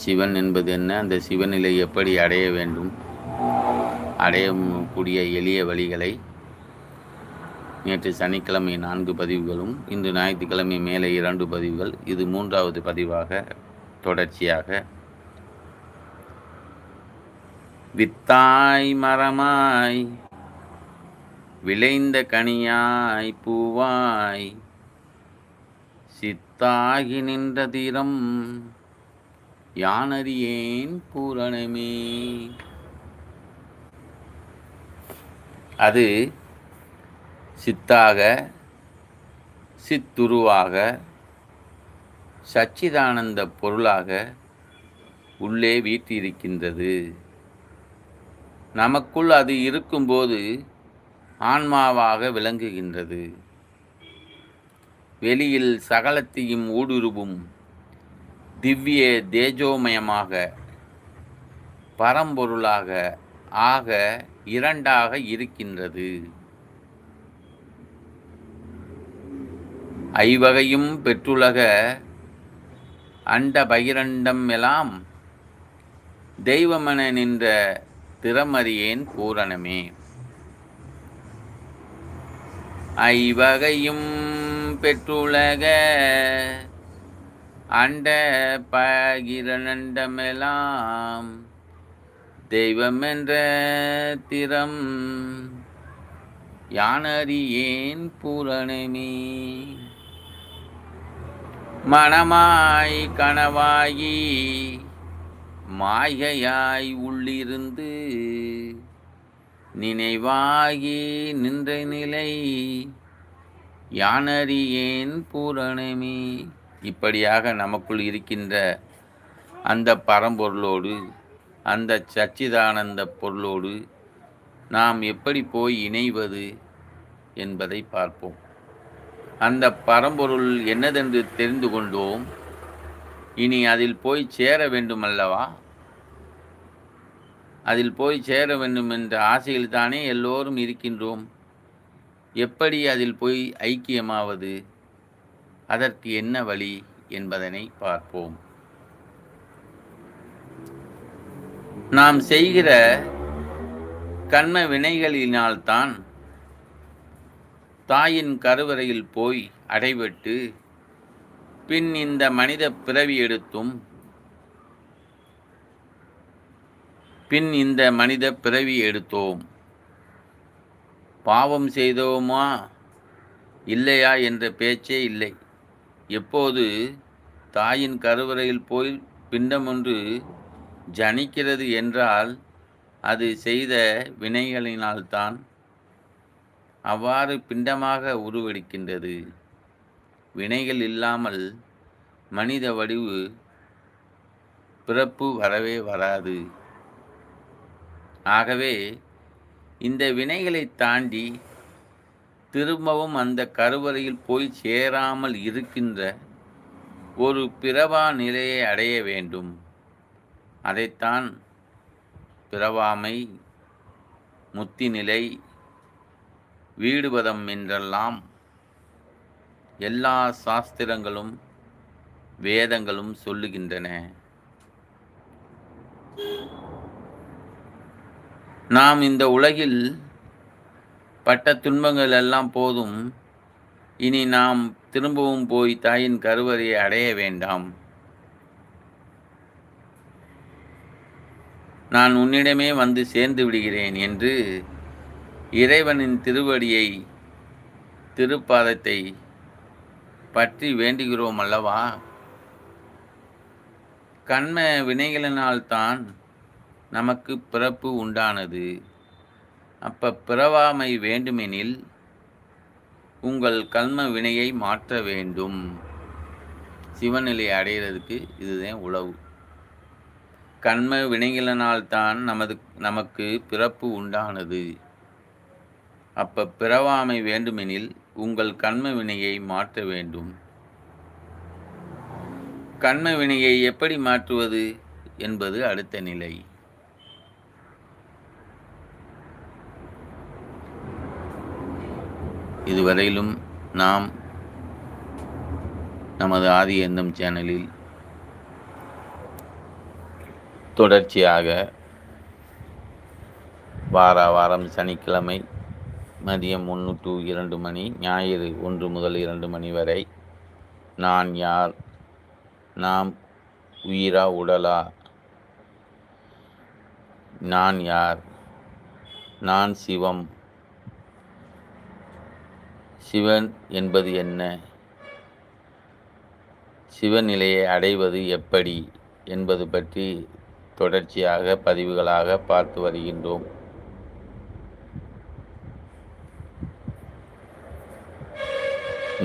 சிவன் என்பது என்ன? அந்த சிவநிலை எப்படி அடைய வேண்டும்? அடையக்கூடிய எளிய வழிகளை நேற்று சனிக்கிழமை நான்கு பதிவுகளும் இன்று ஞாயிற்றுக்கிழமை மேலே இரண்டு பதிவுகள். இது மூன்றாவது பதிவாக தொடர்ச்சியாக. வித்தாய் மரமாய் விளைந்த கனியாய் பூவாய் சித்தாகி நின்ற தீரம் யானறியேன் பூரணமே. அது சித்தாக சித்துருவாக சச்சிதானந்த பொருளாக உள்ளே வீற்றிருக்கின்றது. நமக்குள் அது இருக்கும்போது ஆன்மாவாக விளங்குகின்றது. வெளியில் சகலத்தையும் ஊடுருவும் திவ்ய தேஜோமயமாக பரம்பொருளாக ஆக இரண்டாக இருக்கின்றது. ஐவகையும் பெற்றுலக அண்ட பகிரண்டம் எல்லாம் தெய்வமென நின்ற திறமறியேன் பூரணமே. ஐவகையும் பெற்றுலக அண்ட பகிரண்டமெல்லாம் தெய்வம் என்ற திறம். யானறியேன் பூரணமே. மனமாய் கனவாயி மாயையாய் உள்ளிருந்து நினைவாகி நின்ற நிலை யானறியேன் பூரணமே. இப்படியாக நமக்குள் இருக்கின்ற அந்த பரம்பொருளோடு அந்த சச்சிதானந்த பொருளோடு நாம் எப்படி போய் இணைவது என்பதை பார்ப்போம். அந்த பரம்பொருள் என்னதென்று தெரிந்து கொண்டோம். இனி அதில் போய் சேர வேண்டுமல்லவா? அதில் போய் சேர வேண்டும் என்ற ஆசையில் தானே எல்லோரும் இருக்கின்றோம். எப்படி அதில் போய் ஐக்கியமாவது? அதற்கு என்ன வழி என்பதனை பார்ப்போம். நாம் செய்கிற கண்ம வினைகளினால்தான் தாயின் கருவறையில் போய் அடைபட்டு பின் இந்த மனித பிறவி எடுத்தும் பின் இந்த மனித பிறவி எடுத்தோம். பாவம் செய்தோமா? இல்லையா? என்ற பேச்சே இல்லை. எப்போது? தாயின் கருவறையில் போய் பிண்டம் ஒன்று ஜனிக்கிறது என்றால் அது செய்த வினைகளினால்தான். அவ்வாறு பிண்டமாக உருவெடுக்கின்றது. வினைகள் இல்லாமல் மனித வடிவு பிறப்பு வரவே வராது. ஆகவே இந்த வினைகளை தாண்டி திரும்பவும் அந்த கருவறையில் போய் சேராமல் இருக்கின்ற ஒரு பிறவா நிலையை அடைய வேண்டும். அதைத்தான் பிறவாமை முத்தி நிலை வீடுபதம் என்றெல்லாம் எல்லா சாஸ்திரங்களும் வேதங்களும் சொல்லுகின்றன. நாம் இந்த உலகில் பட்ட துன்பங்கள் எல்லாம் போதும். இனி நாம் திரும்பவும் போய் தாயின் கருவறையை அடைய வேண்டாம். நான் உன்னிடமே வந்து சேர்ந்து விடுகிறேன் என்று இறைவனின் திருவடியை திருப்பாதத்தை பற்றி வேண்டுகிறோம் அல்லவா? கண்ம வினைகளினால்தான் நமக்கு பிறப்பு உண்டானது. அப்ப பிறவாமை வேண்டுமெனில் உங்கள் கல்ம வினையை மாற்ற வேண்டும். சிவநிலை அடைகிறதுக்கு இதுதான் உழவு. கண்ம வினைகளினால்தான் நமது நமக்கு பிறப்பு உண்டானது. அப்போ பிறவாமை வேண்டுமெனில் உங்கள் கண்ம வினையை மாற்ற வேண்டும். கண்ம வினையை எப்படி மாற்றுவது என்பது அடுத்த நிலை. இதுவரையிலும் நாம் நமது ஆதி எந்தம் சேனலில் தொடர்ச்சியாக வார வாரம் சனிக்கிழமை மதியம் ஒன்று டு இரண்டு மணி ஞாயிறு ஒன்று முதல் இரண்டு மணி வரை நான் யார்? நாம் உயிரா உடலா? நான் யார்? நான் சிவம். சிவன் என்பது என்ன? சிவநிலையை அடைவது எப்படி என்பது பற்றி தொடர்ச்சியாக பதிவுகளாக பார்த்து வருகின்றோம்.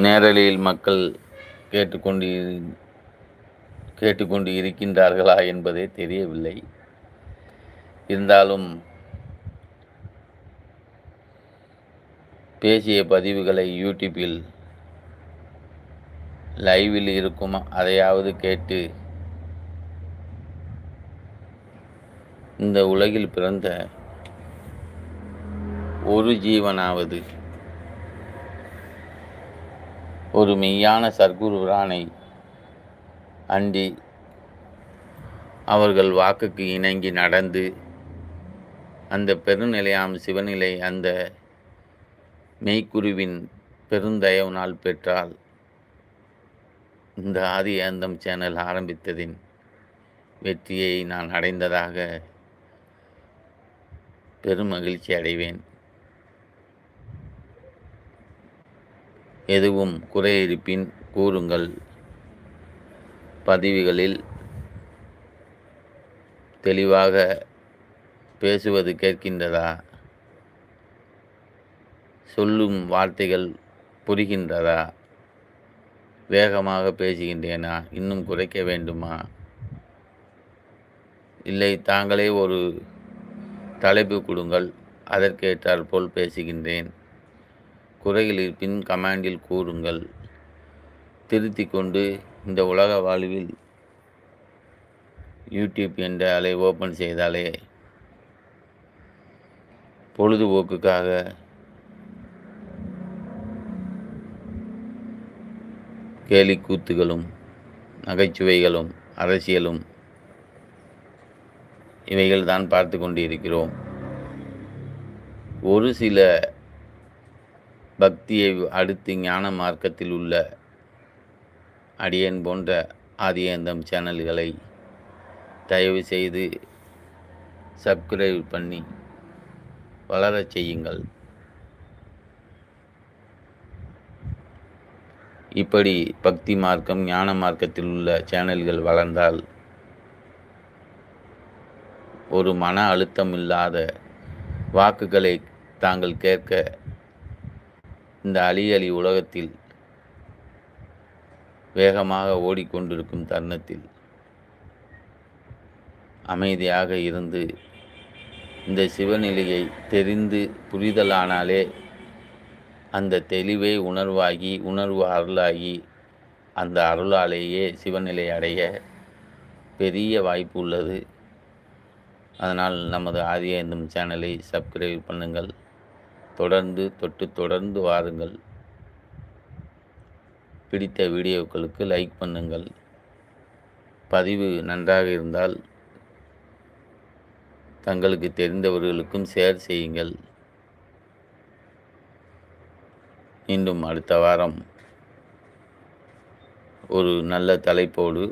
நேரலையில் மக்கள் கேட்டுக்கொண்டு கேட்டுக்கொண்டு இருக்கின்றார்களா என்பதே தெரியவில்லை. இருந்தாலும் பேசிய பதிவுகளை யூடியூப்பில் லைவில் இருக்கும் அதையாவது கேட்டு இந்த உலகில் பிறந்த ஒரு ஜீவனாவது ஒரு மெய்யான சர்க்குரு அண்டி அவர்கள் வாக்குக்கு இணங்கி நடந்து அந்த பெருநிலையாம் சிவநிலை அந்த மெய்க்குருவின் பெருந்தயவனால் பெற்றால் இந்த ஆதி ஏந்தம் சேனல் ஆரம்பித்ததின் வெற்றியை நான் அடைந்ததாக பெருமகிழ்ச்சி அடைவேன். எதுவும் குறையிருப்பின் கூறுங்கள். பதிவுகளில் தெளிவாக பேசுவது கேட்கின்றதா? சொல்லும் வார்த்தைகள் புரிகின்றதா? வேகமாக பேசுகின்றேனா? இன்னும் குறைக்க வேண்டுமா? இல்லை தாங்களே ஒரு தலைப்பு கொடுங்கள் அதற்கேற்றால் போல் பேசுகின்றேன். குறைகள் இருப்பின் கமாண்டில் கூறுங்கள். திருத்தி கொண்டு இந்த உலக வாழ்வில் யூடியூப் என்ற அலை ஓப்பன் செய்தாலே பொழுதுபோக்குக்காக கேலி கூத்துகளும் நகைச்சுவைகளும் அரசியலும் இவைகள் தான் பார்த்து கொண்டு இருக்கிறோம் ஒரு சில பக்தியை அடுத்து ஞான மார்க்கத்தில் உள்ள அடியன் போன்ற ஆதியந்தம் சேனல்களை தயவு செய்து சப்ஸ்கிரைப் பண்ணி வளரச் செய்யுங்கள். இப்படி பக்தி மார்க்கம் ஞான மார்க்கத்தில் உள்ள சேனல்கள் வளர்ந்தால் ஒரு மன அழுத்தம் இல்லாத வாக்குகளை தாங்கள் கேட்க இந்த அலி அலி உலகத்தில் வேகமாக ஓடிக்கொண்டிருக்கும் தருணத்தில் அமைதியாக இருந்து இந்த சிவநிலையை தெரிந்து புரிதலானாலே அந்த தெளிவே உணர்வாகி உணர்வு அருளாகி அந்த அருளாலேயே சிவநிலை அடைய பெரிய வாய்ப்பு உள்ளது. அதனால் நமது ஆதியந்தம் சேனலை சப்ஸ்கிரைப் பண்ணுங்கள். தொடர்ந்து தொட்டு தொடர்ந்து வாருங்கள். பிடித்த வீடியோக்களுக்கு லைக் பண்ணுங்கள். பதிவு நன்றாக இருந்தால் தங்களுக்கு தெரிந்தவர்களுக்கும் ஷேர் செய்யுங்கள். மீண்டும் அடுத்த வாரம் ஒரு நல்ல தலைப்போடு.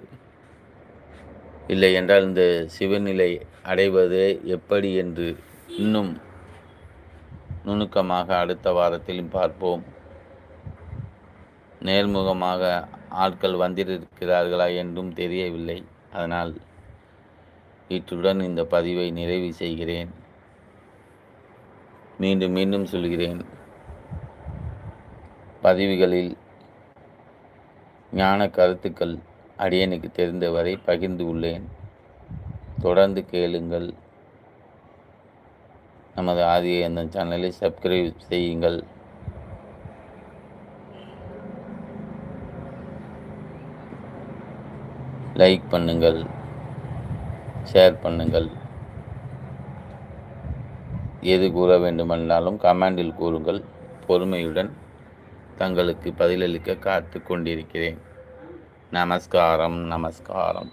இல்லை என்றால் இந்த சிவநிலை அடைவது எப்படி என்று இன்னும் நுணுக்கமாக அடுத்த வாரத்திலும் பார்ப்போம். நேர்முகமாக ஆட்கள் வந்திருக்கிறார்களா என்றும் தெரியவில்லை. அதனால் இத்துடன் இந்த பதிவை நிறைவு செய்கிறேன். மீண்டும் மீண்டும் சொல்கிறேன். பதிவுகளில் ஞான கருத்துக்கள் அடியனுக்கு தெரிந்தவரை பகிர்ந்து உள்ளேன். தொடர்ந்து கேளுங்கள். நமது ஆதி அந்த சேனலை சப்ஸ்கிரைப் செய்யுங்கள். லைக் பண்ணுங்கள். ஷேர் பண்ணுங்கள். எது கூற வேண்டுமென்றாலும் கமெண்டில் கூறுங்கள். பொறுமையுடன் தங்களுக்கு பதிலளிக்க காத்து கொண்டிருக்கிறேன் நமஸ்காரம் நமஸ்காரம்.